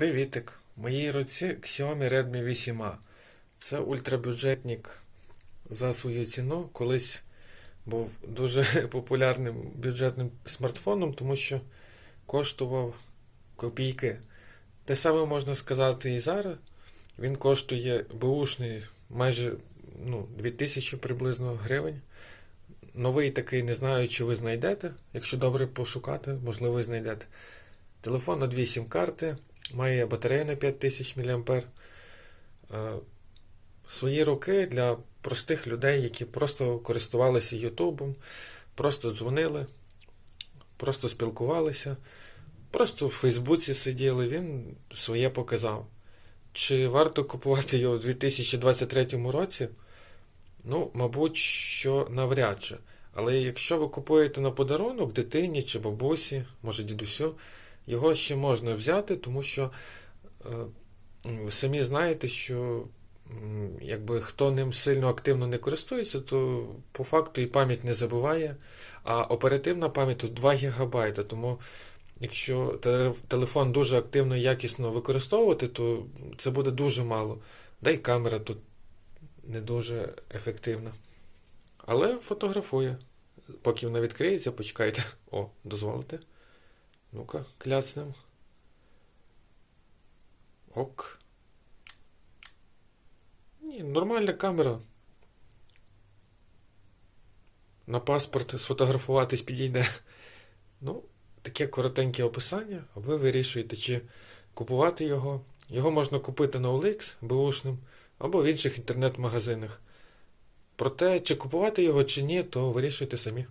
Привітик! В моїй руці Xiaomi Redmi 8A. Це ультрабюджетник за свою ціну. Колись був дуже популярним бюджетним смартфоном, тому що коштував копійки. Те саме можна сказати і зараз. Він коштує бушний майже ну, 2000 приблизно гривень. Новий такий не знаю, чи ви знайдете. Якщо добре пошукати, можливо, і знайдете. Телефон на дві сім-карти, має батарею на 5000 мАh. Е, Свої роки для простих людей, які просто користувалися Ютубом, просто дзвонили, просто спілкувалися, просто в Фейсбуці сиділи, він своє показав. Чи варто купувати його у 2023 році? Ну, мабуть, що навряд чи. Але якщо ви купуєте на подарунок дитині чи бабусі, може дідусю, його ще можна взяти, тому що е, ви самі знаєте, що якби хто ним сильно активно не користується, то по факту і пам'ять не забуває, а оперативна пам'ять тут 2 ГБ, тому якщо телефон дуже активно і якісно використовувати, то це буде дуже мало. Да й камера тут не дуже ефективна. Але фотографує. Поки вона відкриється, почекайте. О, дозволите. Ну-ка, кляцнем. Ок. Ні, нормальна камера. На паспорт сфотографуватись підійде. Ну, таке коротеньке описання. Ви вирішуєте, чи купувати його. Його можна купити на OLX бушним або в інших інтернет-магазинах. Про те, чи купувати його, чи ні, то вирішуйте самі.